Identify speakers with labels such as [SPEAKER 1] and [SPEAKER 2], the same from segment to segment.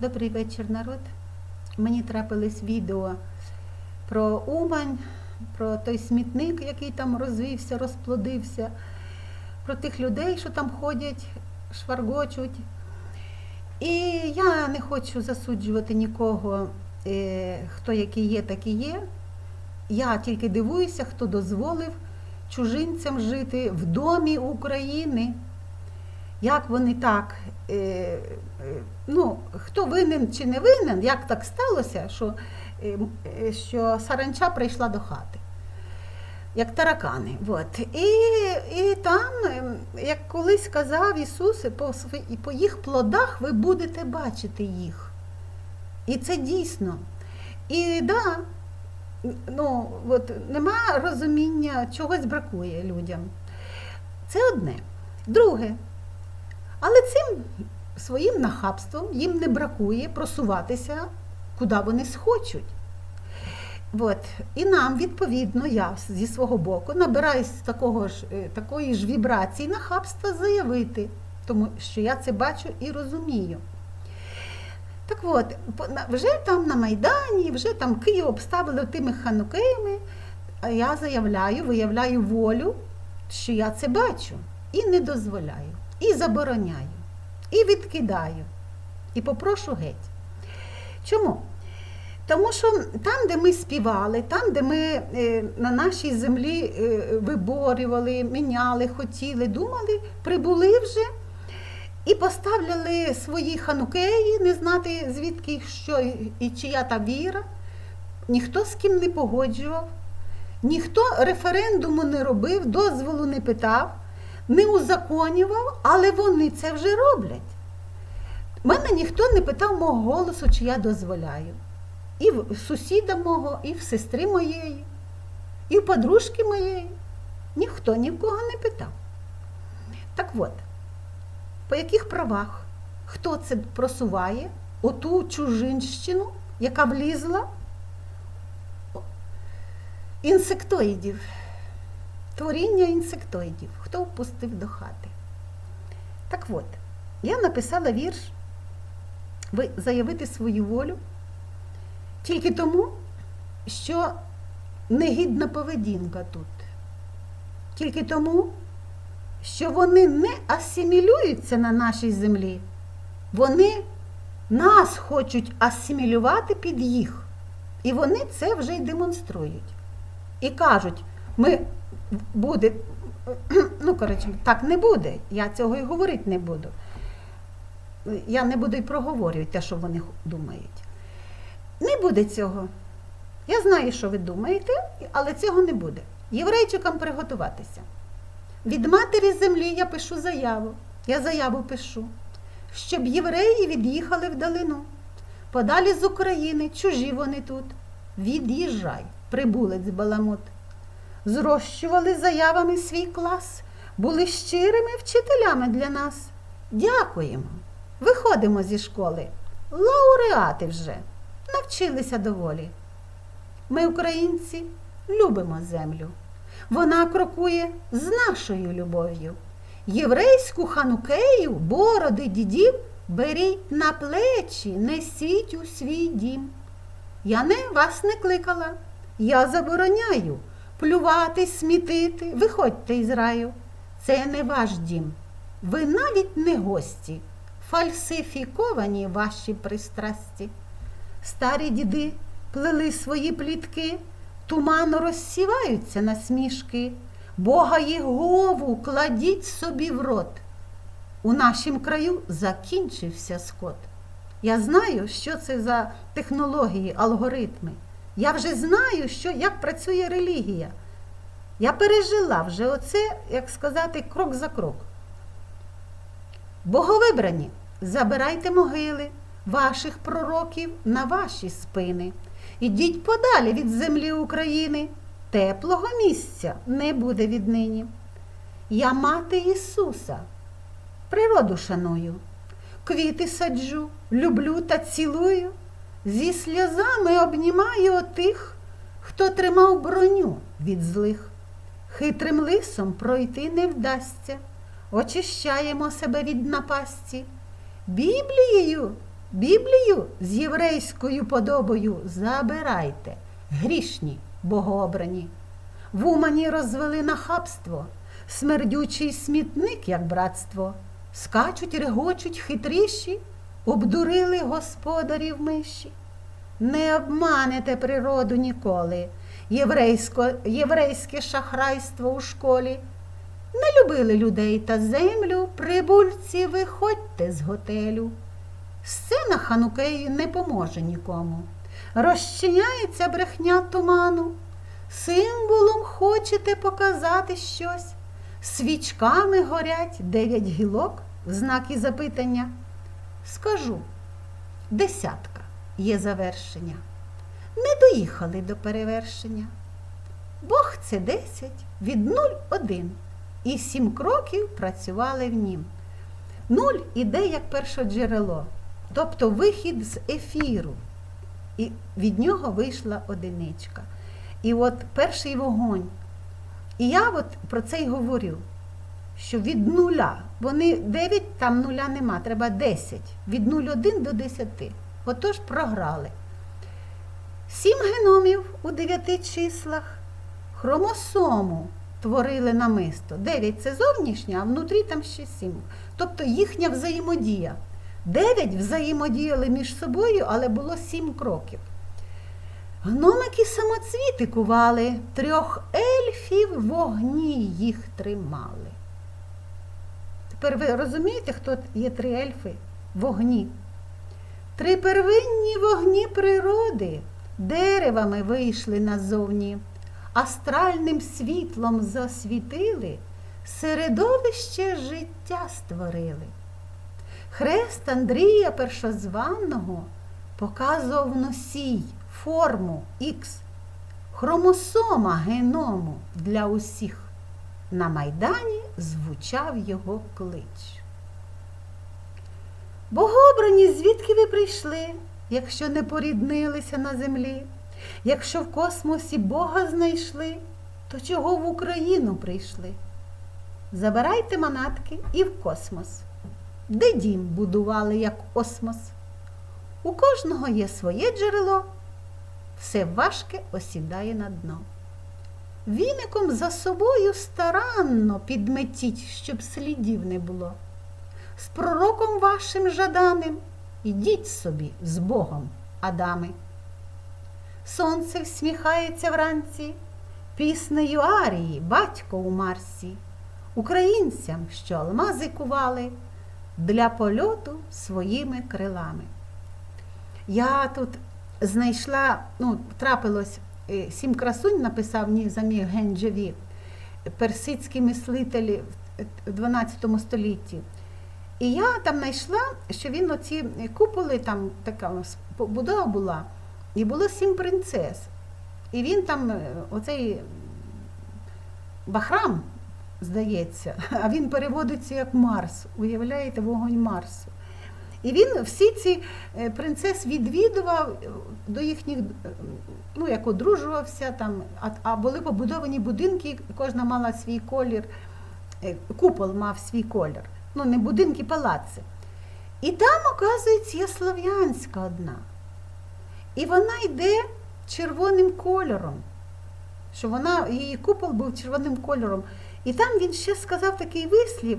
[SPEAKER 1] Добрий вечір, народ. Мені трапилось відео про Умань, про той смітник, який там розвівся, розплодився, про тих людей, що там ходять, шваргочуть. І я не хочу засуджувати нікого, е, хто який є, так і є. Я тільки дивуюся, хто дозволив чужинцям жити в домі України. Як вони так, е, е, ну, хто винен чи не винен, як так сталося, що, е, е, що саранча прийшла до хати, як таракани. От. І, і там, ем, як колись казав Ісус, по, і по їх плодах ви будете бачити їх. І це дійсно. І да, ну, нема розуміння, чогось бракує людям. Це одне. Друге, але цим своїм нахабством їм не бракує просуватися, куди вони схочуть. От. І нам, відповідно, я зі свого боку набираюсь такого ж, е, такої ж вібрації нахабства заявити, тому що я це бачу і розумію. Так от, вже там на Майдані, вже там Київ обставили тими ханукеями, а я заявляю, виявляю волю, що я це бачу і не дозволяю, і забороняю, і відкидаю, і попрошу геть. Чому? Тому що там, де ми співали, там, де ми е, на нашій землі е, виборювали, міняли, хотіли, думали, прибули вже і поставляли свої ханукеї, не знати звідки що і- і чия та віра. Ніхто з ким не погоджував, ніхто референдуму не робив, дозволу не питав, не узаконював, але вони це вже роблять. Мене ніхто не питав мого голосу, чи я дозволяю. І в сусіда мого, і в сестри моєї, і в подружки моєї. Ніхто ні в кого не питав. Так от, по яких правах? Хто це просуває? Оту чужинщину, яка влізла інсектоїдів, творіння інсектоїдів. Хто впустив до хати? Так от, я написала вірш ви заявити свою волю тільки тому, що негідна поведінка тут. Тільки тому, що вони не асимілюються на нашій землі. Вони нас хочуть асимілювати під їх. І вони це вже й демонструють. І кажуть, ми буде, ну, коротше, так не буде. Я цього і говорити не буду. Я не буду й проговорювати те, що вони думають. Не буде цього. Я знаю, що ви думаєте, але цього не буде. Єврейчикам приготуватися. Від матері землі я пишу заяву. Я заяву пишу, щоб євреї від'їхали вдалину. Подалі з України, чужі вони тут. Від'їжджай, прибулець баламут. Зрощували заявами свій клас, були щирими вчителями для нас. Дякуємо. Виходимо зі школи. Лауреати вже навчилися доволі. Ми, українці, любимо землю. Вона крокує з нашою любов'ю. Єврейську ханукею, бороди дідів беріть на плечі, несіть у свій дім. Я не вас не кликала, я забороняю плювати, смітити, виходьте із раю. Це не ваш дім. Ви навіть не гості, фальсифіковані ваші пристрасті. Старі діди плели свої плітки, туманно розсіваються на смішки. Бога Єгову кладіть собі в рот. У нашім краю закінчився скот. Я знаю, що це за технології, алгоритми. Я вже знаю, що, як працює релігія. Я пережила вже оце, як сказати, крок за крок. Боговибрані, забирайте могили ваших пророків на ваші спини. Ідіть подалі від землі України. Теплого місця не буде віднині. Я мати Ісуса, природу шаную, квіти саджу, люблю та цілую, зі сльозами обнімаю тих, хто тримав броню від злих. Хитрим лисом пройти не вдасться, очищаємо себе від напасті. Біблією Біблію з єврейською подобою забирайте, грішні, богообрані. В Умані розвели нахабство, смердючий смітник, як братство. Скачуть, регочуть хитріші, обдурили господарів миші. Не обманете природу ніколи, єврейсько, єврейське шахрайство у школі. Не любили людей та землю, прибульці, виходьте з готелю. Сцена ханукеї не поможе нікому. Розчиняється брехня туману. Символом хочете показати щось. Свічками горять дев'ять гілок в знаки запитання. Скажу, десятка є завершення. Не доїхали до перевершення. Бог це десять, від нуль один. І сім кроків працювали в нім. Нуль іде як першоджерело, тобто вихід з ефіру. І від нього вийшла одиничка. І от перший вогонь. І я от про це й говорю, що від нуля, вони 9, там нуля нема, треба 10. Від 0,1 до 10. Отож програли. Сім геномів у дев'яти числах, хромосому творили намисто. 9 це зовнішня, а внутрі там ще 7. Тобто їхня взаємодія. 9 взаємодіяли між собою, але було 7 кроків. Гномики самоцвіти кували, трьох ельфів вогні їх тримали. Тепер ви розумієте, хто є три ельфи вогні? Три первинні вогні природи деревами вийшли назовні, астральним світлом засвітили, середовище життя створили. Хрест Андрія Першозванного показував носій, форму Х, хромосома геному для усіх. На Майдані звучав його клич. Богобрані, звідки ви прийшли, якщо не поріднилися на землі? Якщо в космосі Бога знайшли, то чого в Україну прийшли? Забирайте манатки і в космос, де дім будували, як осмос. У кожного є своє джерело, все важке осідає на дно. Віником за собою старанно підметіть, щоб слідів не було. З пророком вашим жаданим ідіть собі з Богом, Адами. Сонце всміхається вранці, піснею арії, батько у Марсі, українцям, що алмази кували, для польоту своїми крилами. Я тут знайшла, ну, трапилось, е, сім красунь написав Нізамі Генджеві, персидський мислитель в 12 столітті. І я там знайшла, що він оці куполи, там така побудова була, і було сім принцес. І він там, е, оцей Бахрам, здається, а він переводиться як Марс. Уявляєте, вогонь Марсу. І він всі ці е, принцес відвідував до їхніх, е, ну як одружувався там, а, а були побудовані будинки, кожна мала свій колір, е, купол мав свій колір. Ну, не будинки, палаци. І там, оказується, є слов'янська одна. І вона йде червоним кольором. Що вона, її купол був червоним кольором. І там він ще сказав такий вислів,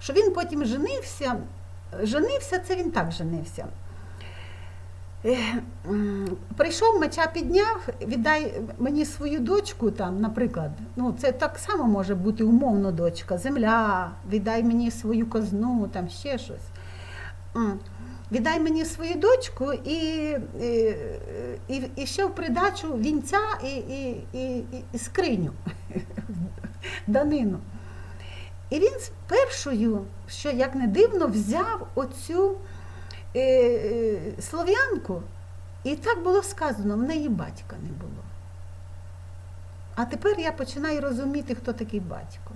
[SPEAKER 1] що він потім женився. Женився, це він так женився. Прийшов, меча підняв, віддай мені свою дочку, там, наприклад, ну це так само може бути умовно дочка, земля, віддай мені свою козну, там ще щось. Віддай мені свою дочку і і, і, і ще в придачу вінця і і, і, і скриню, данину. І він з першою, що як не дивно, взяв оцю е, е, слов'янку, і так було сказано, в неї батька не було. А тепер я починаю розуміти, хто такий батько.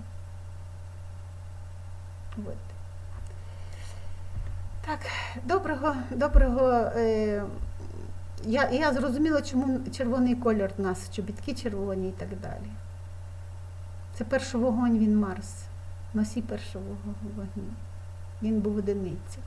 [SPEAKER 1] От. Так, доброго, доброго. Е, я я зрозуміла, чому червоний кольор у нас, чобітки червоні і так далі. Це перший вогонь він Марс носій першого вогню. Він був одиниця.